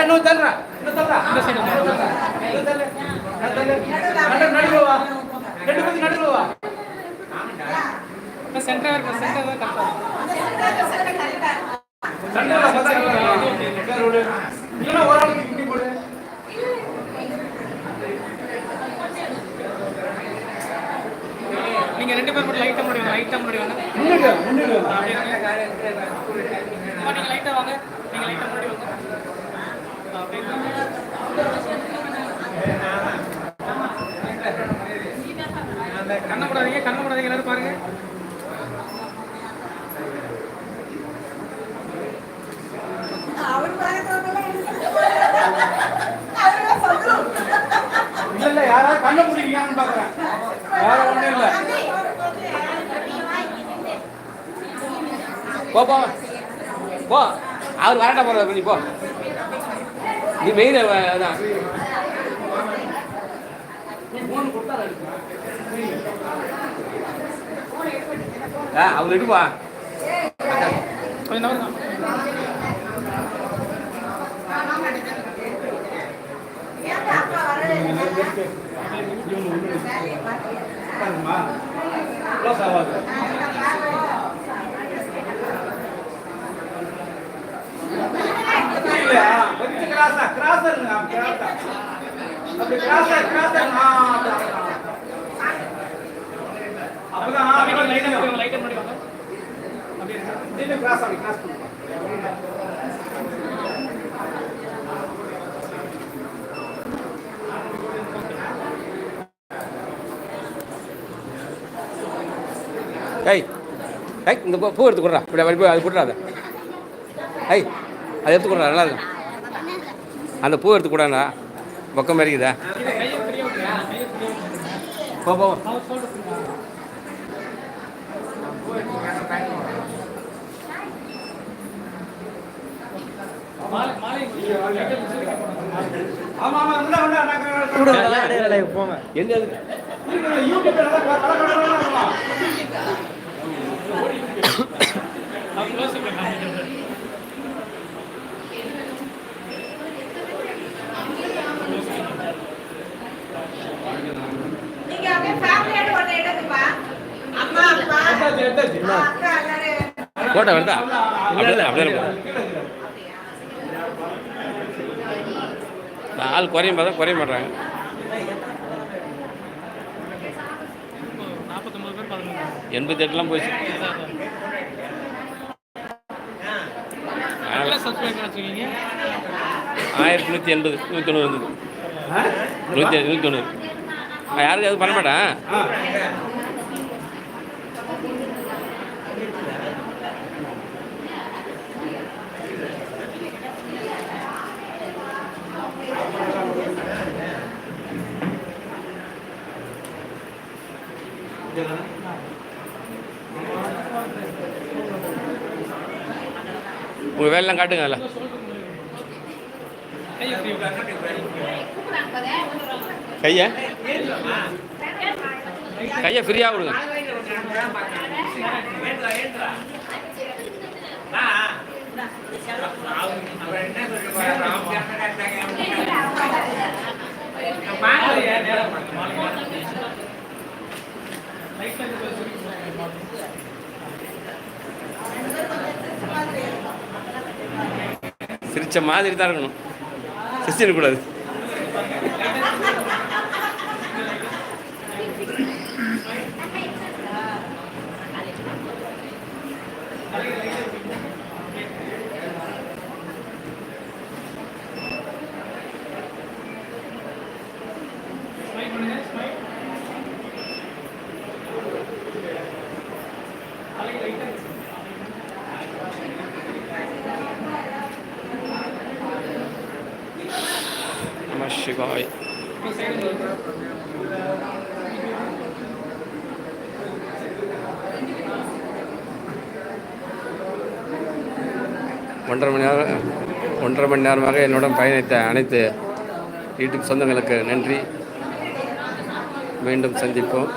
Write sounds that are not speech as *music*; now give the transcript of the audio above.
இன்னும் தள்ளுறா, இன்னும் தள்ளுறா. இன்னும் தள்ளு. இன்னும் தள்ளு. நடு- நடுவுல வா. ரெண்டு பேரும் நடுவுல வா. நடுவுல வா, பசங்க வா. உட்காரு விடு. இல்லைன்னா ஒரு கண்ணை போடாதீங்க கண்ணை போடாதீங்க எல்லாரும் பாருங்க. இல்ல, இல்ல, யாராவது கண்ணை மூடிக்கீங்களான்னு பார்க்கறேன். போ, போ. போ. அவர் வரட்ட போறாரு நீ போ. நீ மெயின் அதான். ஆ, அவர் எடுப்பா கொஞ்சம் நவருங்க க்ளோஸ் ஆகாது. ஏய் ஏய் இந்த பூ பூ எடுத்து கொடுறா. இப்படி அப்படி போய் அது. கொடுறாத ஏய் அது எடுத்து கொடுறா நல்லா இருக்கும் அந்த பூ எடுத்து கூடாண்ணா பக்கம் விட்டுருங்க போ போ. அவர் சொல்றது *coughs* *coughs* *coughs* போட்டோ வருதா அப்படியே அப்படியே ஆள் குறையும் பார்த்தா குறைய மாட்டாங்க எண்பத்தி எட்டுலாம் போச்சு ஆயிரத்தி நூற்றி எண்பது நூற்றி தொண்ணூறு இருந்தது நூற்றி நூற்றி தொண்ணூறு. நான் யாருக்கு எதுவும் பண்ண மாட்டேன்? உங்கள் வேலைலாம் காட்டுங்க அதில். கையை? ஃப்ரீ கையை கையை ஃப்ரீயாக கொடுங்க. சிரிச்ச மாதிரி தான் இருக்கணும். சிரிச்சிடக்கூடாது. சிவாய் ஒன்றரை மணி நேரம் ஒன்றரை மணி நேரமாக என்னுடன் பயணித்த அனைத்து யூடியூப் சொந்தங்களுக்கு நன்றி. மீண்டும் சந்திப்போம்.